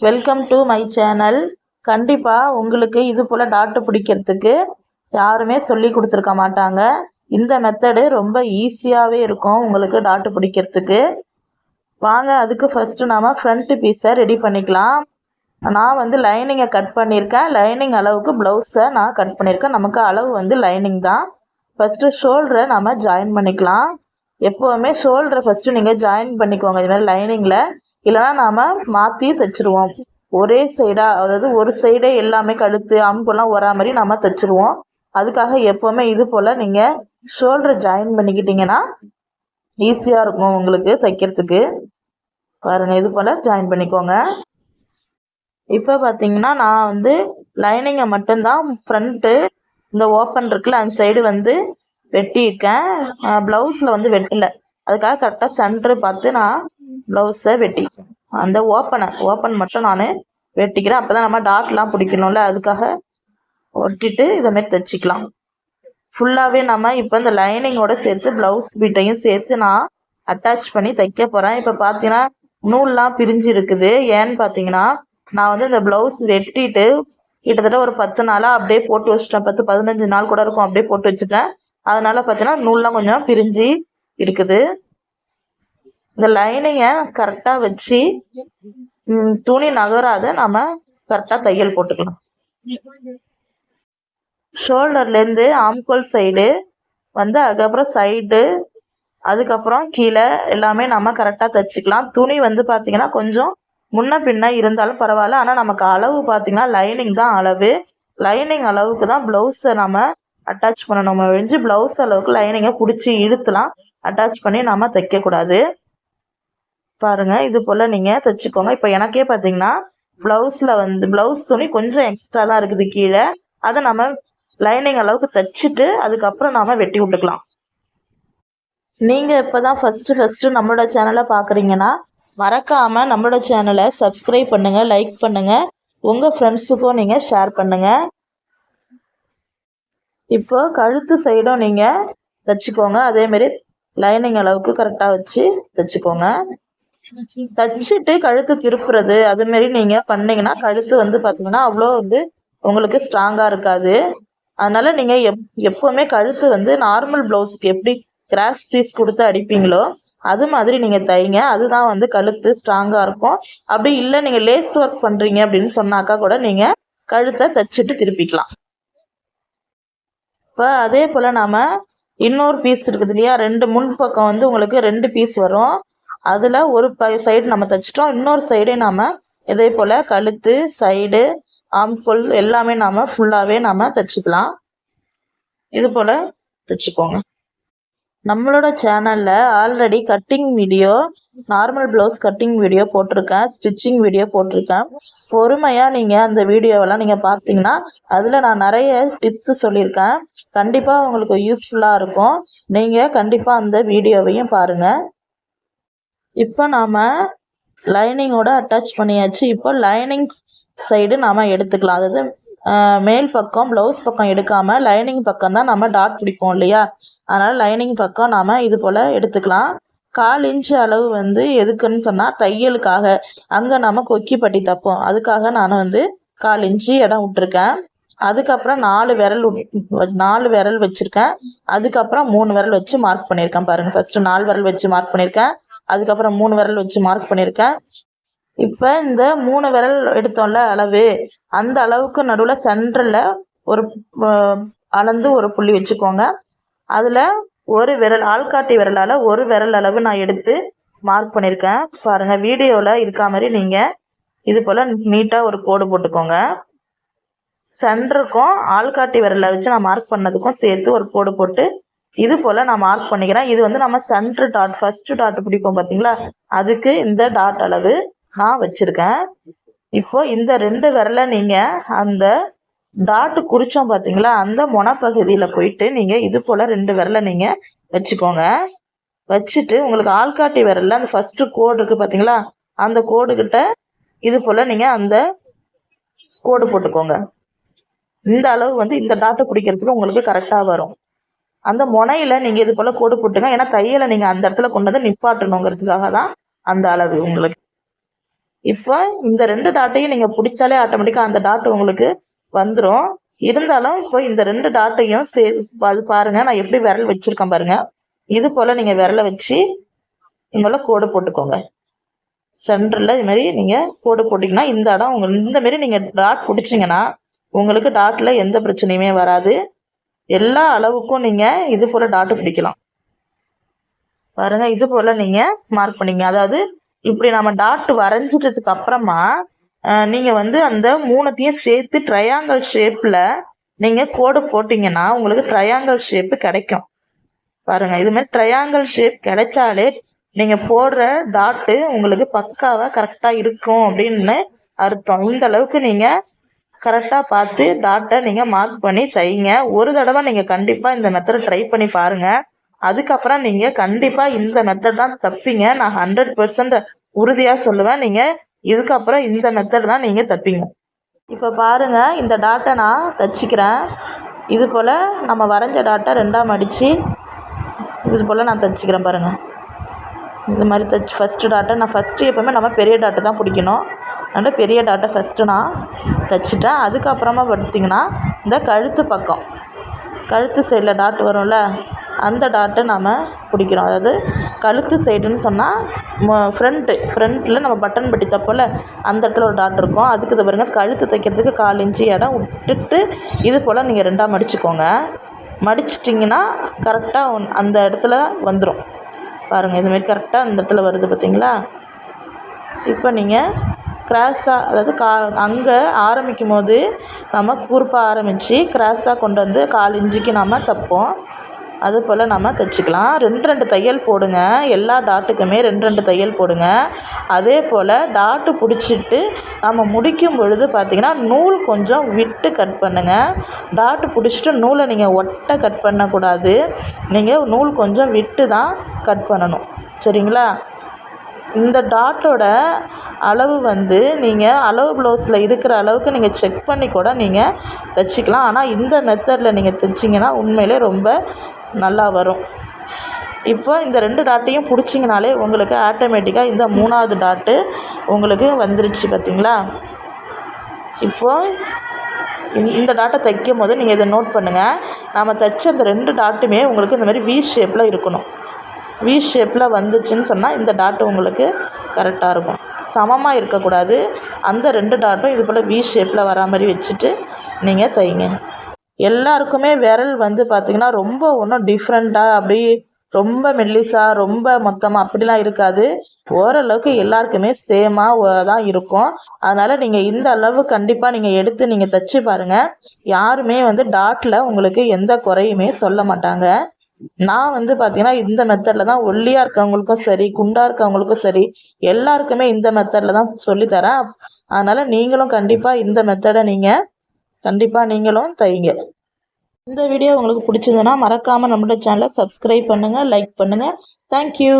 Welcome to my channel கண்டிப்பாக உங்களுக்கு இது போல் டாட்டு பிடிக்கிறதுக்கு யாருமே சொல்லி கொடுத்துருக்க மாட்டாங்க. இந்த மெத்தடு ரொம்ப ஈஸியாகவே இருக்கும் உங்களுக்கு டாட்டு பிடிக்கிறதுக்கு. வாங்க அதுக்கு ஃபஸ்ட்டு நாம் ஃப்ரண்ட்டு பீஸை ரெடி பண்ணிக்கலாம். நான் வந்து லைனிங்கை கட் பண்ணியிருக்கேன். லைனிங் அளவுக்கு ப்ளவுஸை நான் கட் பண்ணியிருக்கேன். நமக்கு அளவு வந்து லைனிங் தான். ஃபஸ்ட்டு ஷோல்டரை நம்ம ஜாயின் பண்ணிக்கலாம். எப்போவுமே ஷோல்டரை ஃபஸ்ட்டு நீங்கள் ஜாயின் பண்ணிக்கோங்க. இதுமாதிரி லைனிங்கில் இல்லைனா நாம் மாற்றி தைச்சிருவோம். ஒரே சைடாக அதாவது ஒரு சைடே எல்லாமே கழுத்து அம்புலாம் வரா மாதிரி நம்ம தைச்சிருவோம். அதுக்காக எப்போவுமே இது போல் நீங்கள் ஷோல்டரை ஜாயின் பண்ணிக்கிட்டிங்கன்னா ஈஸியாக இருக்கும் உங்களுக்கு தைக்கிறதுக்கு. பாருங்கள் இது போல் ஜாயின் பண்ணிக்கோங்க. இப்போ பார்த்தீங்கன்னா நான் வந்து லைனிங்கை மட்டும்தான் ஃப்ரண்ட்டு இந்த ஓப்பன் இருக்குல்ல அந்த சைடு வந்து வெட்டியிருக்கேன். ப்ளவுஸில் வந்து வெட்டலை. அதுக்காக கரெக்டாக சென்ட்ரு பார்த்து நான் ப்ளவுஸை வெட்டி அந்த ஓப்பனை ஓப்பன் மட்டும் நான் வெட்டிக்கிறேன். அப்போ தான் நம்ம டாட்லாம் பிடிக்கணும்ல அதுக்காக ஒட்டிட்டு இதை தைச்சிக்கலாம். ஃபுல்லாகவே நம்ம இப்போ இந்த லைனிங்கோட சேர்த்து ப்ளவுஸ் பீட்டையும் சேர்த்து நான் அட்டாச் பண்ணி தைக்க போகிறேன் இப்போ பார்த்தீங்கன்னா நூல்லாம் பிரிஞ்சு இருக்குது. ஏன்னு பார்த்தீங்கன்னா நான் வந்து இந்த ப்ளவுஸ் வெட்டிட்டு கிட்டத்தட்ட ஒரு பத்து நாளாக அப்படியே போட்டு வச்சிட்டேன். பத்து பதினஞ்சு நாள் கூட இருக்கும் அப்படியே போட்டு வச்சுட்டேன். அதனால பார்த்தீங்கன்னா நூல்லாம் கொஞ்சம் பிரிஞ்சு இருக்குது. இந்த லைனிங்கை கரெக்டாக வச்சு துணி நகராத நம்ம கரெக்டாக தையல் போட்டுக்கலாம் ஷோல்டர்லேருந்து ஆம்கோல் சைடு வந்து அதுக்கப்புறம் சைடு அதுக்கப்புறம் கீழே எல்லாமே நம்ம கரெக்டாக தைச்சிக்கலாம். துணி வந்து பார்த்திங்கன்னா கொஞ்சம் முன்ன பின்ன இருந்தாலும் பரவாயில்ல. ஆனால் நமக்கு அளவு பார்த்திங்கன்னா லைனிங் தான் அளவு. லைனிங் அளவுக்கு தான் ப்ளவுஸை நம்ம அட்டாச் பண்ணணும். ஒழிஞ்சு ப்ளவுஸ் அளவுக்கு லைனிங்கை பிடிச்சி இழுத்துலாம் அட்டாச் பண்ணி நம்ம தைக்கக்கூடாது. பாருங்கள் இது போல் நீங்கள் தைச்சிக்கோங்க. இப்போ எனக்கே பார்த்தீங்கன்னா ப்ளவுஸில் வந்து ப்ளவுஸ் துணி கொஞ்சம் எக்ஸ்ட்ரா தான் இருக்குது கீழே. அதை நம்ம லைனிங் அளவுக்கு தைச்சிட்டு அதுக்கப்புறம் நாம் வெட்டி விட்டுக்கலாம். நீங்கள் இப்போ தான் ஃபஸ்ட்டு ஃபஸ்ட்டு நம்மளோட சேனலை பார்க்குறீங்கன்னா மறக்காமல் நம்மளோட சேனலை சப்ஸ்கிரைப் பண்ணுங்கள் லைக் பண்ணுங்கள் உங்கள் ஃப்ரெண்ட்ஸுக்கும் நீங்கள் ஷேர் பண்ணுங்கள் இப்போ கழுத்து சைடும் நீங்கள் தைச்சிக்கோங்க. அதேமாரி லைனிங் அளவுக்கு கரெக்டாக வச்சு தைச்சிக்கோங்க. தச்சுட்டு கழுத்து திருப்புறது அது மாதிரி நீங்க பண்ணீங்கன்னா கழுத்து வந்து பாத்தீங்கன்னா அவ்வளோ வந்து உங்களுக்கு ஸ்ட்ராங்கா இருக்காது. அதனால நீங்க எப் எப்பவுமே கழுத்து வந்து நார்மல் பிளவுஸ்க்கு எப்படி கிராஸ் பீஸ் கொடுத்து அடிப்பீங்களோ அது மாதிரி நீங்க தைங்க. அதுதான் வந்து கழுத்து ஸ்ட்ராங்கா இருக்கும். அப்படி இல்லை நீங்க லேஸ் ஒர்க் பண்றீங்க அப்படின்னு சொன்னாக்கா கூட நீங்க கழுத்தை தச்சுட்டு திருப்பிக்கலாம். இப்போ அதே போல நாம இன்னொரு பீஸ் இருக்குது இல்லையா? ரெண்டு முன் பக்கம் வந்து உங்களுக்கு ரெண்டு பீஸ் வரும். அதில் ஒரு ப சைடு நம்ம தைச்சிட்டோம். இன்னொரு சைடே நாம் இதே போல் கழுத்து சைடு ஆம்கொல் எல்லாமே நாம் ஃபுல்லாகவே நாம் தைச்சிக்கலாம். இது போல் தைச்சிக்கோங்க. நம்மளோட சேனலில் already cutting video normal blouse cutting video போட்டிருக்கேன். ஸ்டிச்சிங் வீடியோ போட்டிருக்கேன். பொறுமையாக நீங்கள் அந்த வீடியோவெல்லாம் நீங்கள் பார்த்தீங்கன்னா அதில் நான் நிறைய டிப்ஸு சொல்லியிருக்கேன். கண்டிப்பாக உங்களுக்கு யூஸ்ஃபுல்லாக இருக்கும். நீங்கள் கண்டிப்பாக அந்த வீடியோவையும் பாருங்கள் இப்போ நாம் லைனிங்கோட அட்டாச் பண்ணியாச்சு. இப்போ லைனிங் சைடு நாம் எடுத்துக்கலாம். அதாவது மேல் பக்கம் ப்ளவுஸ் பக்கம் எடுக்காமல் லைனிங் பக்கம் தான் நம்ம டாட் பிடிப்போம் இல்லையா? அதனால் லைனிங் பக்கம் நாம் இது போல் எடுத்துக்கலாம். கால் இன்ச்சு அளவு வந்து எதுக்குன்னு சொன்னால் தையலுக்காக. அங்கே நம்ம கொக்கி பட்டி தப்போம். அதுக்காக நான் வந்து கால் இன்ச்சு இடம் விட்டுருக்கேன். அதுக்கப்புறம் நாலு விரல் நாலு விரல் வச்சுருக்கேன். அதுக்கப்புறம் மூணு விரல் வச்சு மார்க் பண்ணியிருக்கேன் பாருங்கள் ஃபஸ்ட்டு நாலு விரல் வச்சு மார்க் பண்ணியிருக்கேன். அதுக்கப்புறம் மூணு விரல் வச்சு மார்க் பண்ணியிருக்கேன். இப்போ இந்த மூணு விரல் எடுத்தோம்ல அளவு. அந்த அளவுக்கு நடுவில் சென்டரில் ஒரு அளந்து ஒரு புள்ளி வச்சுக்கோங்க. அதில் ஒரு விரல் ஆள்காட்டி விரலால் ஒரு விரல் அளவு நான் எடுத்து மார்க் பண்ணியிருக்கேன். பாருங்கள் வீடியோவில் இருக்கா மாதிரி நீங்கள் இது போல் நீட்டாக ஒரு கோடு போட்டுக்கோங்க. சென்டருக்கும் ஆள்காட்டி விரலை வச்சு நான் மார்க் பண்ணதுக்கும் சேர்த்து ஒரு கோடு போட்டு இது போல் நான் மார்க் பண்ணிக்கிறேன். இது வந்து நம்ம சென்ட்ரு டாட் ஃபஸ்ட்டு டாட் பிடிப்போம் பார்த்தீங்களா அதுக்கு இந்த டாட் அளவு நான் வச்சுருக்கேன். இப்போ இந்த ரெண்டு விரலை நீங்கள் அந்த டாட்டு குறிச்சோம் பார்த்தீங்களா அந்த முனப்பகுதியில் போயிட்டு நீங்கள் இது போல் ரெண்டு விரலை நீங்கள் வச்சுக்கோங்க. வச்சுட்டு உங்களுக்கு ஆள்காட்டி விரலில் அந்த ஃபஸ்ட்டு கோடு இருக்குது பார்த்தீங்களா அந்த கோடுக்கிட்ட இது போல் நீங்கள் அந்த கோடு போட்டுக்கோங்க. இந்த அளவு வந்து இந்த டாட்டை பிடிக்கிறதுக்கு உங்களுக்கு கரெக்டாக வரும். அந்த முனையில் நீங்கள் இது போல் கோடு போட்டுங்க. ஏன்னா தையலை நீங்கள் அந்த இடத்துல கொண்டு வந்து நிப்பாட்டணுங்கிறதுக்காக தான் அந்த அளவு உங்களுக்கு. இப்போ இந்த ரெண்டு டாட்டையும் நீங்கள் பிடிச்சாலே ஆட்டோமேட்டிக்காக அந்த டாட் உங்களுக்கு வந்துடும் இருந்தாலும் இப்போ இந்த ரெண்டு டாட்டையும் சே அது பாருங்கள் நான் எப்படி விரல் வச்சுருக்கேன் பாருங்கள் இது போல் நீங்கள் விரலை வச்சு இங்கே கோடு போட்டுக்கோங்க. சென்டரில் இது மாதிரி நீங்கள் கோடு போட்டிங்கன்னா இந்த இடம் உங்கள் இந்த மாரி நீங்கள் டாட் பிடிச்சிங்கன்னா உங்களுக்கு டாட்டில் எந்த பிரச்சனையுமே வராது. எல்லா அளவுக்கும் நீங்கள் இது போல் டாட்டு பிடிக்கலாம். பாருங்கள் இது போல் நீங்கள் மார்க் பண்ணிங்க. அதாவது இப்படி நம்ம டாட் வரைஞ்சிட்டதுக்கு அப்புறமா நீங்கள் வந்து அந்த மூணுத்தையும் சேர்த்து ட்ரையாங்கிள் ஷேப்பில் நீங்கள் கோடு போட்டிங்கன்னா உங்களுக்கு ட்ரையாங்கிள் ஷேப்பு கிடைக்கும். பாருங்கள் இதுமாதிரி ட்ரையாங்கிள் ஷேப் கிடைச்சாலே நீங்கள் போடுற டாட்டு உங்களுக்கு பக்காவாக கரெக்டாக இருக்கும் அப்படின்னு அர்த்தம். இந்த அளவுக்கு நீங்கள் கரெக்டாக பார்த்து டாட்டை நீங்கள் மார்க் பண்ணி தைங்க. ஒரு தடவை நீங்கள் கண்டிப்பாக இந்த மெத்தடை ட்ரை பண்ணி பாருங்கள் அதுக்கப்புறம் நீங்கள் கண்டிப்பாக இந்த மெத்தட் தான் தப்பிங்க. நான் ஹண்ட்ரட் பர்சன்ட் உறுதியாக சொல்லுவேன். நீங்கள் இதுக்கப்புறம் இந்த மெத்தட் தான் நீங்கள் தப்பிங்க. இப்போ பாருங்கள் இந்த டாட்டை நான் தச்சுக்கிறேன். இது போல் நம்ம வரைஞ்ச டாட்டை ரெண்டாக மடித்து இது போல் நான் தச்சுக்கிறேன் பாருங்கள் இது மாதிரி தச்சு ஃபஸ்ட்டு டாட்டை நான் ஃபஸ்ட்டு எப்போவுமே நம்ம பெரிய டாட்டை தான் பிடிக்கணும். அதனால் பெரிய டாட்டை ஃபஸ்ட்டு நான் தைச்சிட்டேன் அதுக்கப்புறமா பார்த்திங்கன்னா இந்த கழுத்து பக்கம் கழுத்து சைடில் டாட் வரும்ல அந்த டாட்டை நாம் பிடிக்கிறோம். அதாவது கழுத்து சைடுன்னு சொன்னால் ஃப்ரண்ட்டு ஃப்ரண்ட்டில் நம்ம பட்டன் பட்டி தப்போல் அந்த இடத்துல ஒரு டாட் இருக்கும். அதுக்கு இது பாருங்கள் கழுத்து தைக்கிறதுக்கு கால் இன்ச்சு இடம் விட்டுட்டு இது போல் நீங்கள் ரெண்டாக மடிச்சுக்கோங்க. மடிச்சிட்டிங்கன்னா கரெக்டாக ஒன் அந்த இடத்துல வந்துடும் பாருங்கள் இதுமாரி கரெக்டாக அந்த இடத்துல வருது பார்த்தீங்களா இப்போ நீங்கள் க்ராஸாக அதாவது கா அங்கே ஆரம்பிக்கும் போது நம்ம குறுப்பாக ஆரம்பித்து க்ராஸாக கொண்டு வந்து கால் இஞ்சிக்கு நம்ம தைப்போம். அது போல் நம்ம தைச்சிக்கலாம். ரெண்டு ரெண்டு தையல் போடுங்க. எல்லா டாட்டுக்குமே ரெண்டு ரெண்டு தையல் போடுங்க. அதே போல் டாட்டு பிடிச்சிட்டு நம்ம முடிக்கும் பொழுது பார்த்திங்கன்னா நூல் கொஞ்சம் விட்டு கட் பண்ணுங்கள் டாட்டு பிடிச்சிட்டு நூலை நீங்கள் ஒட்டை கட் பண்ணக்கூடாது. நீங்கள் நூல் கொஞ்சம் விட்டு தான் கட் பண்ணணும். சரிங்களா? இந்த டாட்டோட அளவு வந்து நீங்கள் அளவு ப்ளவுஸில் இருக்கிற அளவுக்கு நீங்கள் செக் பண்ணி கூட நீங்கள் தைச்சிக்கலாம். ஆனால் இந்த மெத்தடில் நீங்கள் தைச்சிங்கன்னா உண்மையிலே ரொம்ப நல்லா வரும். இப்போ இந்த ரெண்டு டாட்டையும் பிடிச்சிங்கனாலே உங்களுக்கு ஆட்டோமேட்டிக்காக இந்த மூணாவது டாட்டு உங்களுக்கு வந்துருச்சு பார்த்தீங்களா இப்போது இந்த டாட்டை தைக்கும் போது நீங்கள் இதை நோட் பண்ணுங்கள் நாம் தைச்ச அந்த ரெண்டு டாட்டுமே உங்களுக்கு இந்த மாதிரி வி ஷேப்பில் இருக்கணும். வி ஷேப்பில் வந்துச்சுன்னு சொன்னால் இந்த டாட்டு உங்களுக்கு கரெக்டாக இருக்கும். சமமாக இருக்கக்கூடாது. அந்த ரெண்டு டாட்டும் இது போல் வி ஷேப்பில் வரா மாதிரி வச்சுட்டு நீங்கள் தைங்க. எல்லாருக்குமே விரல் வந்து பார்த்திங்கன்னா ரொம்ப ஒன்றும் டிஃப்ரெண்ட்டாக அப்படி ரொம்ப மெல்லிசாக ரொம்ப மொத்தமாக அப்படிலாம் இருக்காது. ஓரளவுக்கு எல்லாருக்குமே சேமாக தான் இருக்கும். அதனால் நீங்கள் இந்த அளவு கண்டிப்பாக நீங்கள் எடுத்து நீங்கள் தைச்சி பாருங்கள் யாருமே வந்து டாட்டில் உங்களுக்கு எந்த குறையுமே சொல்ல மாட்டாங்க. நான் வந்து பார்த்தீங்கன்னா இந்த மெத்தடில் தான் ஒல்லியாக இருக்கவங்களுக்கும் சரி குண்டாக இருக்கவங்களுக்கும் சரி எல்லாருக்குமே இந்த மெத்தடில் தான் சொல்லித்தரேன் அதனால் நீங்களும் கண்டிப்பாக இந்த மெத்தடை நீங்கள் கண்டிப்பாக நீங்களும் தைங்க இந்த வீடியோ உங்களுக்கு பிடிச்சிருந்ததுன்னா மறக்காமல் நம்மளோட சேனலை சப்ஸ்கிரைப் பண்ணுங்கள் லைக் பண்ணுங்கள் தேங்க்யூ